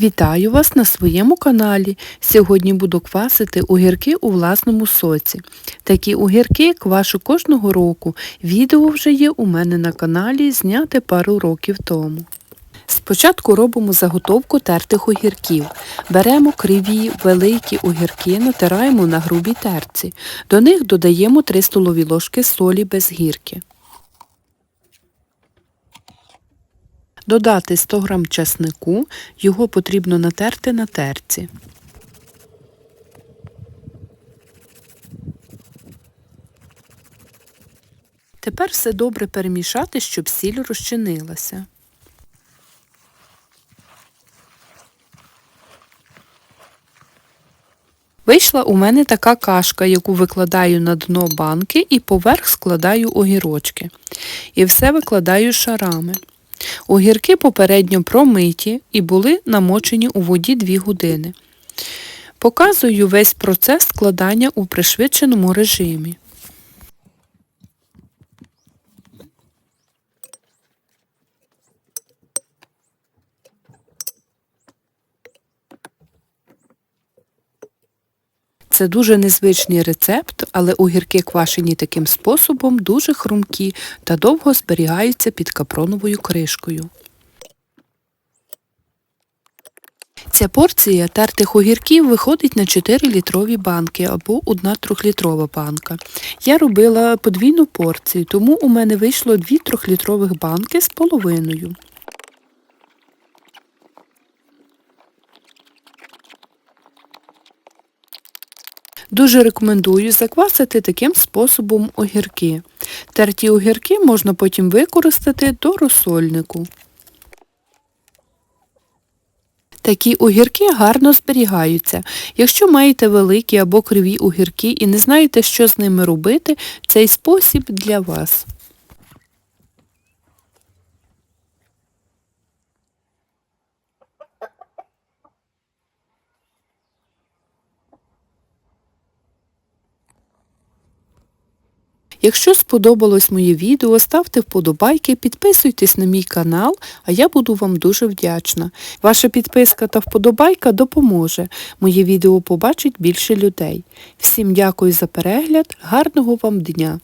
Вітаю вас на своєму каналі. Сьогодні буду квасити огірки у власному соці. Такі огірки квашу кожного року. Відео вже є у мене на каналі, зняте пару років тому. Спочатку робимо заготовку тертих огірків. Беремо криві, великі огірки, натираємо на грубій терці. До них додаємо 3 столові ложки солі без гірки. Додати 100 г часнику, його потрібно натерти на терці. Тепер все добре перемішати, щоб сіль розчинилася. Вийшла у мене така кашка, яку викладаю на дно банки і поверх складаю огірочки. І все викладаю шарами. Огірки попередньо промиті і були намочені у воді 2 години. Показую весь процес складання у пришвидшеному режимі. Це дуже незвичний рецепт, але огірки квашені таким способом дуже хрумкі та довго зберігаються під капроновою кришкою. Ця порція тертих огірків виходить на 4 літрові банки або 1 трьохлітрова банка. Я робила подвійну порцію, тому у мене вийшло 2 трьохлітрових банки з половиною. Дуже рекомендую заквасити таким способом огірки. Терті огірки можна потім використати до розсольнику. Такі огірки гарно зберігаються. Якщо маєте великі або криві огірки і не знаєте, що з ними робити, цей спосіб для вас. Якщо сподобалось моє відео, ставте вподобайки, підписуйтесь на мій канал, а я буду вам дуже вдячна. Ваша підписка та вподобайка допоможе. Моє відео побачить більше людей. Всім дякую за перегляд, гарного вам дня!